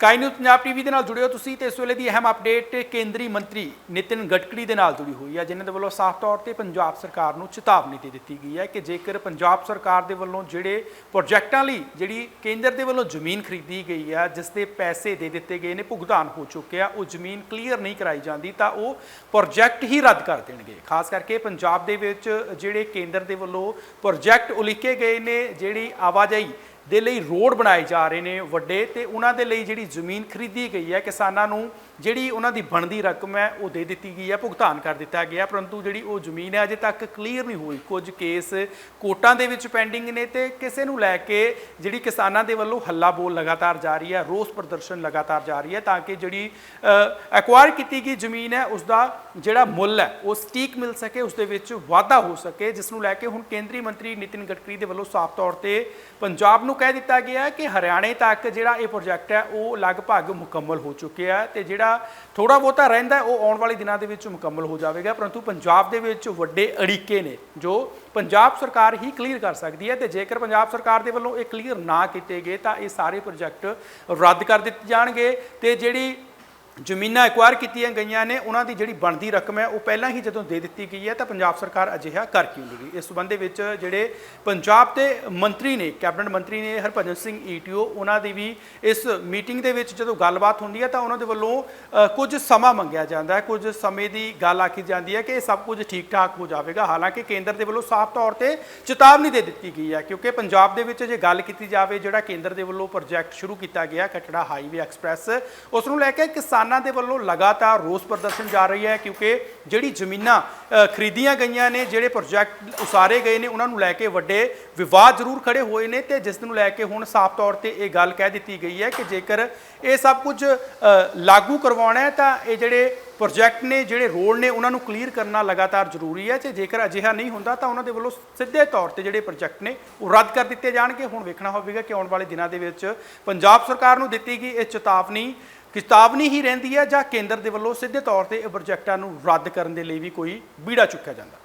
Sky news Punjab TV ਦੇ ਨਾਲ ਜੁੜਿਓ ਤੁਸੀਂ ਤੇ ਇਸ ਵੇਲੇ ਦੀ ਅਹਿਮ ਅਪਡੇਟ ਕੇਂਦਰੀ ਮੰਤਰੀ ਨਿਤਿਨ ਗਡਕਰੀ ਦੇ ਨਾਲ ਜੁੜੀ ਹੋਈ ਹੈ, ਜਿਨ੍ਹਾਂ ਦੇ ਵੱਲੋਂ ਸਾਫ਼ ਤੌਰ ਤੇ ਪੰਜਾਬ ਸਰਕਾਰ ਨੂੰ ਚੇਤਾਵਨੀ ਦੇ ਦਿੱਤੀ ਗਈ ਹੈ ਕਿ ਜੇਕਰ ਪੰਜਾਬ ਸਰਕਾਰ ਦੇ ਵੱਲੋਂ ਜਿਹੜੇ ਪ੍ਰੋਜੈਕਟਾਂ ਲਈ ਜਿਹੜੀ ਕੇਂਦਰ ਦੇ ਵੱਲੋਂ ਜ਼ਮੀਨ ਖਰੀਦੀ ਗਈ ਹੈ ਜਿਸ ਦੇ ਪੈਸੇ ਦੇ ਦਿੱਤੇ ਗਏ ਨੇ, ਭੁਗਤਾਨ ਹੋ ਚੁੱਕਿਆ ਉਹ ਜ਼ਮੀਨ ਕਲੀਅਰ ਨਹੀਂ ਕਰਾਈ ਜਾਂਦੀ, ਤਾਂ ਉਹ ਪ੍ਰੋਜੈਕਟ ਹੀ ਰੱਦ ਕਰ ਦੇਣਗੇ। ਖਾਸ ਕਰਕੇ ਪੰਜਾਬ ਦੇ ਵਿੱਚ ਜਿਹੜੇ ਕੇਂਦਰ ਦੇ ਵੱਲੋਂ ਪ੍ਰੋਜੈਕਟ ਉਲੀਕੇ ਗਏ ਨੇ, ਜਿਹੜੀ ਆਵਾਜਾਈ ਦੇ ਲਈ ਰੋਡ ਬਣਾਏ ਜਾ ਰਹੇ ਨੇ ਵੱਡੇ ਤੇ ਉਹਨਾਂ ਦੇ ਲਈ ਜਿਹੜੀ ਜ਼ਮੀਨ ਖਰੀਦੀ ਗਈ ਹੈ, ਕਿਸਾਨਾਂ ਨੂੰ ਜਿਹੜੀ ਉਹਨਾਂ ਦੀ ਬਣਦੀ ਰਕਮ ਹੈ, ਉਹ ਦੇ ਦਿੱਤੀ ਗਈ ਹੈ, ਭੁਗਤਾਨ ਕਰ ਦਿੱਤਾ ਗਿਆ ਪਰੰਤੂ ਜਿਹੜੀ ਉਹ ਜ਼ਮੀਨ ਹੈ, ਅਜੇ ਤੱਕ ਕਲੀਅਰ ਨਹੀਂ ਹੋਈ। ਕੁਝ ਕੇਸ ਕੋਰਟਾਂ ਦੇ ਵਿੱਚ ਪੈਂਡਿੰਗ ਨੇ ਤੇ ਕਿਸੇ ਨੂੰ ਲੈ ਕੇ ਜਿਹੜੀ ਕਿਸਾਨਾਂ ਦੇ ਵੱਲੋਂ ਹੱਲਾ ਬੋਲ ਲਗਾਤਾਰ ਜਾਰੀ ਹੈ, ਰੋਸ ਪ੍ਰਦਰਸ਼ਨ ਲਗਾਤਾਰ ਜਾਰੀ ਹੈ, ਤਾਂ ਕਿ ਜਿਹੜੀ ਐਕਵਾਇਰ ਕੀਤੀ ਗਈ ਜ਼ਮੀਨ ਹੈ ਉਸ ਦਾ ਜਿਹੜਾ ਮੁੱਲ ਹੈ, ਉਹ ਸਟੀਕ ਮਿਲ ਸਕੇ ਉਸ ਦੇ ਵਿੱਚ ਵਾਧਾ ਹੋ ਸਕੇ, ਜਿਸ ਨੂੰ ਲੈ ਕੇ ਹੁਣ ਕੇਂਦਰੀ ਮੰਤਰੀ ਨਿਤਿਨ ਗਡਕਰੀ ਦੇ ਵੱਲੋਂ ਸਾਫ਼ ਤੌਰ ਤੇ ਪੰਜਾਬ ਨੂੰ ਕਹਿ ਦਿੱਤਾ ਗਿਆ ਕਿ ਹਰਿਆਣੇ ਤੱਕ ਜਿਹੜਾ ਇਹ ਪ੍ਰੋਜੈਕਟ ਹੈ, ਉਹ ਲਗਭਗ ਮੁਕੰਮਲ ਹੋ ਚੁੱਕਿਆ ਹੈ ਤੇ ਜਿਹੜਾ ਥੋੜਾ ਬਹੁਤਾ ਰਹਿੰਦਾ ਉਹ ਆਉਣ ਵਾਲੇ ਦਿਨਾਂ ਦੇ ਵਿੱਚ ਮੁਕੰਮਲ ਹੋ ਜਾਵੇਗਾ। ਪਰੰਤੂ ਪੰਜਾਬ ਦੇ ਵਿੱਚ ਵੱਡੇ ਅੜਿੱਕੇ ਨੇ ਜੋ ਪੰਜਾਬ ਸਰਕਾਰ ਹੀ ਕਲੀਅਰ ਕਰ ਸਕਦੀ ਹੈ ਤੇ ਜੇਕਰ ਪੰਜਾਬ ਸਰਕਾਰ ਦੇ ਵੱਲੋਂ ਇਹ ਕਲੀਅਰ ਨਾ ਕੀਤੇ ਗਏ, ਤਾਂ ਇਹ ਸਾਰੇ ਪ੍ਰੋਜੈਕਟ ਰੱਦ ਕਰ ਦਿੱਤੇ ਜਾਣਗੇ ਤੇ ਜਿਹੜੀ ਜ਼ਮੀਨਾਂ ਐਕਵਾਇਰ ਕੀਤੀਆਂ ਗਈਆਂ ਨੇ, ਉਹਨਾਂ ਦੀ ਜਿਹੜੀ ਬਣਦੀ ਰਕਮ ਹੈ, ਉਹ ਪਹਿਲਾਂ ਹੀ ਜਦੋਂ ਦੇ ਦਿੱਤੀ ਗਈ ਹੈ, ਤਾਂ ਪੰਜਾਬ ਸਰਕਾਰ ਅਜਿਹਾ ਕਰ ਕਿਉਂ ਨਹੀਂ ਰਹੀ? ਇਸ ਸਬੰਧ ਵਿੱਚ ਜਿਹੜੇ ਪੰਜਾਬ ਦੇ ਮੰਤਰੀ ਨੇ, ਕੈਬਨਿਟ ਮੰਤਰੀ ਨੇ ਹਰਭਜਨ ਸਿੰਘ ਈਟੀਓ, ਉਹਨਾਂ ਦੀ ਵੀ ਇਸ ਮੀਟਿੰਗ ਦੇ ਵਿੱਚ ਜਦੋਂ ਗੱਲਬਾਤ ਹੁੰਦੀ ਹੈ, ਤਾਂ ਉਹਨਾਂ ਦੇ ਵੱਲੋਂ ਕੁਝ ਸਮਾਂ ਮੰਗਿਆ ਜਾਂਦਾ ਹੈ। ਕੁਝ ਸਮੇਂ ਦੀ ਗੱਲ ਆਖੀ ਜਾਂਦੀ ਹੈ ਕਿ ਇਹ ਸਭ ਕੁਝ ਠੀਕ ਠਾਕ ਹੋ ਜਾਵੇਗਾ। ਹਾਲਾਂਕਿ ਕੇਂਦਰ ਦੇ ਵੱਲੋਂ ਸਾਫ਼ ਤੌਰ ਤੇ ਚੇਤਾਵਨੀ ਦੇ ਦਿੱਤੀ ਗਈ ਹੈ, ਕਿਉਂਕਿ ਪੰਜਾਬ ਦੇ ਵਿੱਚ ਜੇ ਗੱਲ ਕੀਤੀ ਜਾਵੇ, ਜਿਹੜਾ ਕੇਂਦਰ ਦੇ ਵੱਲੋਂ ਪ੍ਰੋਜੈਕਟ ਸ਼ੁਰੂ ਕੀਤਾ ਗਿਆ, ਕਟੜਾ ਹਾਈਵੇ ਐਕਸਪ੍ਰੈਸ, ਉਸ ਨੂੰ ਲੈ ਕੇ ਕਿਸਾਨਾਂ ਦੇ ਵੱਲੋਂ ਲਗਾਤਾਰ ਰੋਸ ਪ੍ਰਦਰਸ਼ਨ ਜਾ ਰਹੀ ਹੈ ਕਿਉਂਕਿ ਜਿਹੜੀ ਜ਼ਮੀਨਾਂ ਖਰੀਦੀਆਂ ਗਈਆਂ ਨੇ, ਜਿਹੜੇ ਪ੍ਰੋਜੈਕਟ ਉਸਾਰੇ ਗਏ ਨੇ, ਉਹਨਾਂ ਨੂੰ ਲੈ ਕੇ ਵੱਡੇ ਵਿਵਾਦ ਜ਼ਰੂਰ ਖੜੇ ਹੋਏ ਨੇ ਤੇ ਜਿਸ ਨੂੰ ਲੈ ਕੇ ਹੁਣ ਸਾਫ਼ ਤੌਰ ਤੇ ਇਹ ਗੱਲ ਕਹਿ ਦਿੱਤੀ ਗਈ ਹੈ ਕਿ ਜੇਕਰ ਇਹ ਸਭ ਕੁਝ ਲਾਗੂ ਕਰਵਾਉਣਾ ਹੈ ਤਾਂ ਇਹ ਜਿਹੜੇ ਪ੍ਰੋਜੈਕਟ ਨੇ, ਜਿਹੜੇ ਰੋਡ ਨੇ, ਉਹਨਾਂ ਨੂੰ ਕਲੀਅਰ ਕਰਨਾ ਲਗਾਤਾਰ ਜ਼ਰੂਰੀ ਹੈ। ਤੇ ਜੇਕਰ ਅਜਿਹਾ ਨਹੀਂ ਹੁੰਦਾ, ਤਾਂ ਉਹਨਾਂ ਦੇ ਵੱਲੋਂ ਸਿੱਧੇ ਤੌਰ ਤੇ ਜਿਹੜੇ ਪ੍ਰੋਜੈਕਟ ਨੇ, ਉਹ ਰੱਦ ਕਰ ਦਿੱਤੇ ਜਾਣਗੇ। ਹੁਣ ਵੇਖਣਾ ਹੋਵੇਗਾ ਕਿ ਆਉਣ ਵਾਲੇ ਦਿਨਾਂ ਦੇ ਵਿੱਚ ਪੰਜਾਬ ਸਰਕਾਰ ਨੂੰ ਦਿੱਤੀ ਗਈ ਇਹ ਚੇਤਾਵਨੀ ਚੇਤਾਵਨੀ ਹੀ ਰਹਿੰਦੀ ਹੈ ਜਾਂ ਕੇਂਦਰ ਦੇ ਵੱਲੋਂ ਸਿੱਧੇ ਤੌਰ ਤੇ ਇਹ ਪ੍ਰੋਜੈਕਟਾਂ ਨੂੰ ਰੱਦ ਕਰਨ ਦੇ ਲਈ ਵੀ ਕੋਈ ਬੀੜਾ ਚੁੱਕਿਆ ਜਾਂਦਾ।